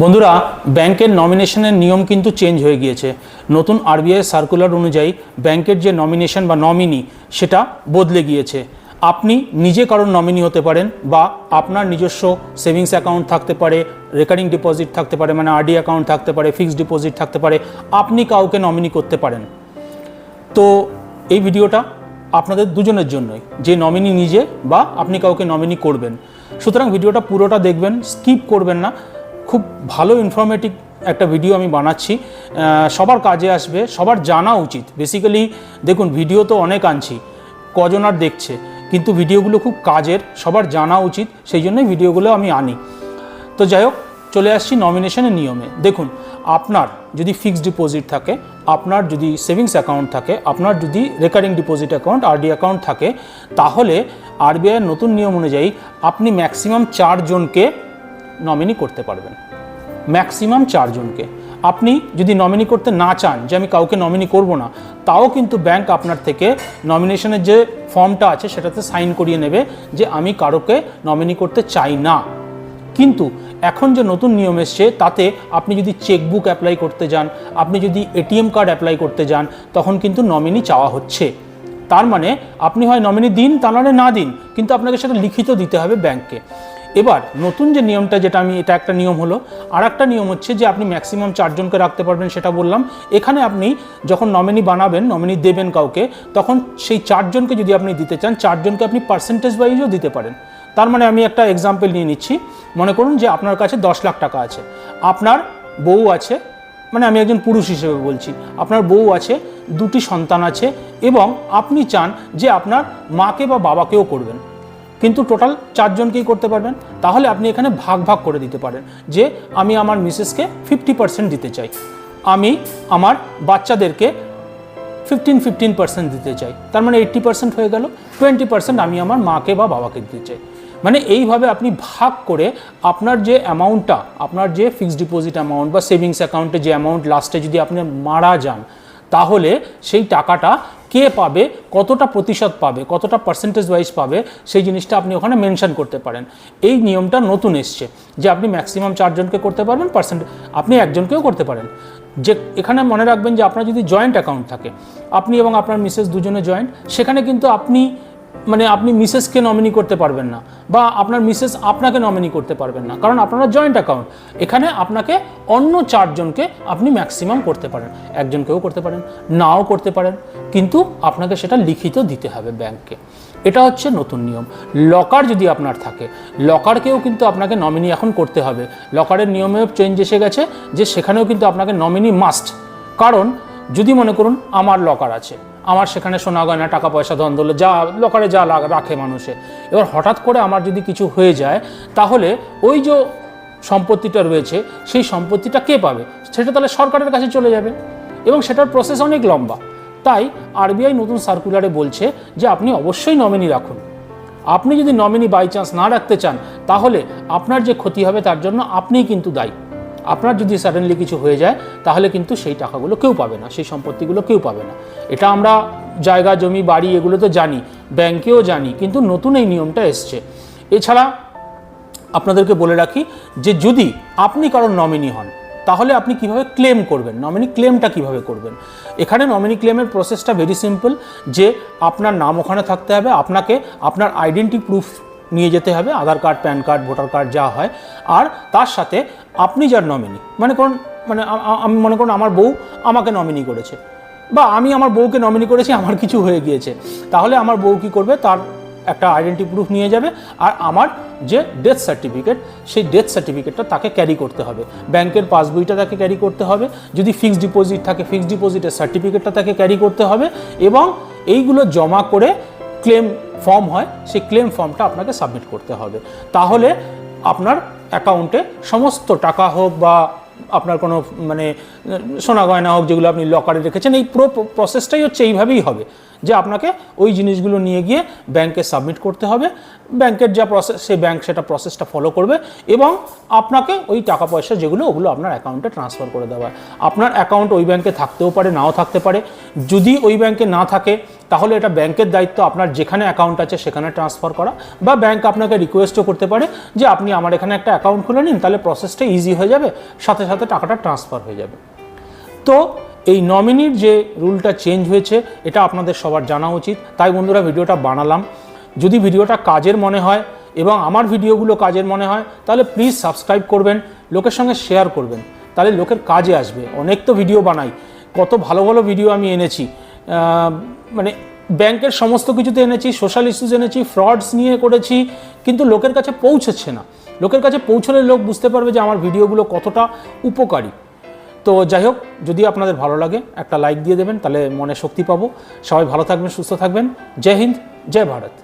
বন্ধুরা, ব্যাংকের নমিনেশনের নিয়ম কিন্তু চেঞ্জ হয়ে গিয়েছে। নতুন আরবিআই সার্কুলার অনুযায়ী ব্যাংকের যে নমিনেশন বা নমিনি সেটা বদলে গিয়েছে। আপনি নিজে কারোর নমিনি হতে পারেন বা আপনার নিজস্ব সেভিংস অ্যাকাউন্ট থাকতে পারে রেকারিং ডিপোজিট থাকতে পারে মানে আরডি অ্যাকাউন্ট থাকতে পারে ফিক্সড ডিপোজিট থাকতে পারে, আপনি কাউকে নমিনি করতে পারেন। তো এই ভিডিওটা আপনাদের দুজনের জন্যই, যে নমিনি নিজে বা আপনি কাউকে নমিনি করবেন। সুতরাং ভিডিওটা পুরোটা দেখবেন স্কিপ করবেন না। খুব ভালো ইনফরমেটিভ একটা ভিডিও আমি বানাচ্ছি। সবার কাজে আসবে, সবার জানা উচিত। বেসিক্যালি দেখুন ভিডিও তো অনেক আনছি, কজন আর দেখছে, কিন্তু ভিডিওগুলো খুব কাজের, সবার জানা উচিত, সেই জন্যই ভিডিওগুলো আমি আনি। তো যাই হোক, চলে আসছি নমিনেশনের নিয়মে। দেখুন, আপনার যদি ফিক্সড ডিপোজিট থাকে, আপনার যদি সেভিংস অ্যাকাউন্ট থাকে, আপনার যদি recurring deposit account RD account থাকে, তাহলে আরবিআইয়ের নতুন নিয়ম অনুযায়ী আপনি ম্যাক্সিমাম চারজনকে নমিনি করতে পারবেন। ম্যাক্সিমাম চারজনকে। আপনি যদি নমিনি করতে না চান যে আমি কাউকে নমিনি করব না, তাও কিন্তু ব্যাংক আপনার থেকে নমিনেশনের যে ফর্মটা আছে সেটাতে সাইন করিয়ে নেবে যে আমি কারোকে নমিনি করতে চাই না। কিন্তু এখন যে নতুন নিয়ম এসছে, তাতে আপনি যদি চেকবুক অ্যাপ্লাই করতে যান, আপনি যদি এটিএম কার্ড অ্যাপ্লাই করতে যান, তখন কিন্তু নমিনি চাওয়া হচ্ছে। তার মানে আপনি হয় নমিনি দিন, তা নাহলে না দিন, কিন্তু আপনাকে সেটা লিখিত দিতে হবে ব্যাংককে এবার নতুন যে নিয়মটা, যেটা আমি, এটা একটা নিয়ম হলো আর একটা নিয়ম হচ্ছে যে আপনি ম্যাক্সিমাম চারজনকে রাখতে পারবেন, সেটা বললাম। এখানে আপনি যখন নমিনি বানাবেন নমিনি দেবেন কাউকে, তখন সেই চারজনকে যদি আপনি দিতে চান, চারজনকে আপনি পার্সেন্টেজ ওয়াইজও দিতে পারেন। তার মানে আমি একটা এক্সাম্পল নিয়ে নিচ্ছি। মনে করুন যে আপনার কাছে দশ লাখ টাকা আছে। আপনার বউ আছে মানে আমি একজন পুরুষ হিসেবে বলছি। আপনার বউ আছে, দুটি সন্তান আছে, এবং আপনি চান যে আপনার মাকে বা বাবাকেও করবেন। কিন্তু টোটাল চারজনকেই করতে পারবেন। তাহলে আপনি এখানে ভাগ ভাগ করে দিতে পারেন যে আমি আমার মিসেসকে ফিফটি পার্সেন্ট দিতে চাই। আমি আমার বাচ্চাদেরকে ফিফটিন ফিফটিন পার্সেন্ট দিতে চাই। তার মানে এইট্টি পার্সেন্ট হয়ে গেল টোয়েন্টি পার্সেন্ট আমি আমার মাকে বা বাবাকে দিতে চাই। মানে এইভাবে আপনি ভাগ করে আপনার যে অ্যামাউন্টটা আপনার যে ফিক্সড ডিপোজিট অ্যামাউন্ট বা সেভিংস অ্যাকাউন্টে যে অ্যামাউন্ট লাস্টে যদি আপনি মারা যান, তাহলে সেই টাকাটা কে পাবে, কতটা প্রতিশত পাবে, কতটা পার্সেন্টেজ ওয়াইজ পাবে, সেই জিনিসটা আপনি ওখানে মেনশন করতে পারেন। এই নিয়মটা নতুন এসছে যে আপনি ম্যাক্সিমাম চারজনকে করতে পারবেন পার্সেন্ট আপনি একজনকেও করতে পারেন। যে এখানে মনে রাখবেন যে আপনার যদি জয়েন্ট অ্যাকাউন্ট থাকে, আপনি এবং আপনার মিসেস দুজনে জয়েন্ট সেখানে কিন্তু আপনি মানে আপনি মিসেসকে নমিনি করতে পারবেন না বা আপনার মিসেস আপনাকে নমিনি করতে পারবেন না। কারণ আপনারা জয়েন্ট অ্যাকাউন্ট এখানে আপনাকে অন্য চারজনকে আপনি ম্যাক্সিমাম করতে পারেন। একজনকেও করতে পারেন, নাও করতে পারেন। কিন্তু আপনাকে সেটা লিখিত দিতে হবে ব্যাংককে। এটা হচ্ছে নতুন নিয়ম। লকার যদি আপনার থাকে, লকারকেও কিন্তু আপনাকে নমিনি এখন করতে হবে। লকারের নিয়মেও চেঞ্জ এসে গেছে যে সেখানেও কিন্তু আপনাকে নমিনি মাস্ট কারণ যদি মনে করুন আমার লকার আছে আমার সেখানে সোনা গয়না, টাকা পয়সা, ধন দৌলত, যা লকারে যা রাখে মানুষে। এবার হঠাৎ করে আমার যদি কিছু হয়ে যায়, তাহলে ওই যে সম্পত্তিটা রয়েছে, সেই সম্পত্তিটা কে পাবে? সেটা তাহলে সরকারের কাছে চলে যাবে। এবং সেটার প্রসেস অনেক লম্বা। তাই আরবিআই নতুন সার্কুলারে বলছে যে, আপনি অবশ্যই নমিনি রাখুন। আপনি যদি নমিনি বাই চান্স না রাখতে চান, তাহলে আপনার যে ক্ষতি হবে, তার জন্য আপনিই কিন্তু দায়ী। আপনার যদি সাডেনলি কিছু হয়ে যায়, তাহলে কিন্তু সেই টাকাগুলো কেউ পাবে না, সেই সম্পত্তিগুলো কেউ পাবে না। এটা আমরা জায়গা, জমি, বাড়ি এগুলো তো জানি, ব্যাংকেও জানি, কিন্তু নতুন এই নিয়মটা এসছে। এছাড়া আপনাদেরকে বলে রাখি যে যদি আপনি কারোর নমিনি হন, তাহলে আপনি কীভাবে ক্লেম করবেন? নমিনি ক্লেমটা কীভাবে করবেন? এখানে নমিনি ক্লেমের প্রসেসটা ভেরি সিম্পল যে আপনার নাম ওখানে থাকতে হবে, আপনাকে আপনার আইডেন্টি প্রুফ নিয়ে যেতে হবে, Aadhaar card, PAN card, voter card যা হয়। আর তার সাথে আপনি যার নমিনি মানে করুন মানে আমি মনে করুন আমার বউ আমাকে নমিনি করেছে বা আমি আমার বউকে নমিনি করেছি, আমার কিছু হয়ে গিয়েছে। তাহলে আমার বউ কী করবে? তার একটা আইডেন্টি প্রুফ নিয়ে যাবে আর আমার যে ডেথ সার্টিফিকেট সেই ডেথ সার্টিফিকেটটা তাকে ক্যারি করতে হবে। ব্যাংকের পাসবইটা তাকে ক্যারি করতে হবে। যদি ফিক্সড ডিপোজিট থাকে ফিক্সড ডিপোজিটের সার্টিফিকেটটা তাকে ক্যারি করতে হবে এবং এইগুলো জমা করে ক্লেম ফর্ম হয়, সেই ক্লেম ফর্মটা আপনাকে সাবমিট করতে হবে। তাহলে আপনার অ্যাকাউন্টে সমস্ত টাকা হোক বা আপনার কোনো মানে সোনা গয়না হোক যেগুলো আপনি লকারে রেখেছেন, এই পুরো প্রসেসটাই হচ্ছে এইভাবেই হবে। যে আপনাকে ওই জিনিসগুলো নিয়ে গিয়ে ব্যাংকে সাবমিট করতে হবে। ব্যাংকের যা প্রসেস সেই ব্যাংক সেটা প্রসেসটা ফলো করবে এবং আপনাকে ওই টাকা পয়সা যেগুলো, ওগুলো আপনার অ্যাকাউন্টে ট্রান্সফার করে দেওয়া আপনার অ্যাকাউন্ট ওই ব্যাংকে থাকতেও পারে, নাও থাকতে পারে। যদি ওই ব্যাংকে না থাকে, তাহলে এটা ব্যাংকের দায়িত্ব আপনার যেখানে অ্যাকাউন্ট আছে সেখানে ট্রান্সফার করা বা ব্যাংক আপনাকে রিকোয়েস্টও করতে পারে যে আপনি আমার এখানে একটা অ্যাকাউন্ট খুলে নিন, তাহলে প্রসেসটা ইজি হয়ে যাবে, সাথে সাথে টাকাটা ট্রান্সফার হয়ে যাবে। তো এই নমিনির যে রুলটা চেঞ্জ হয়েছে, এটা আপনাদের সবার জানা উচিত। তাই বন্ধুরা, ভিডিওটা বানালাম। যদি ভিডিওটা কাজের মনে হয় এবং আমার ভিডিওগুলো কাজের মনে হয়, তাহলে প্লিজ সাবস্ক্রাইব করবেন, লোকের সঙ্গে শেয়ার করবেন। তাহলে লোকের কাজে আসবে। অনেক তো ভিডিও বানাই। কত ভালো ভালো ভিডিও আমি এনেছি। মানে ব্যাংকের সমস্ত কিছুতে এনেছি সোশ্যাল ইস্যুস এনেছি ফ্রডস নিয়ে করেছি, কিন্তু লোকের কাছে পৌঁছচ্ছে না। লোকের কাছে পৌঁছলে লোক বুঝতে পারবে যে আমার ভিডিওগুলো কতটা উপকারী। তো যাই হোক, যদি আপনাদের ভালো লাগে, একটা লাইক দিয়ে দেবেন, তাহলে মনে শক্তি পাবো। সবাই ভালো থাকবেন, সুস্থ থাকবেন। জয় হিন্দ, জয় ভারত।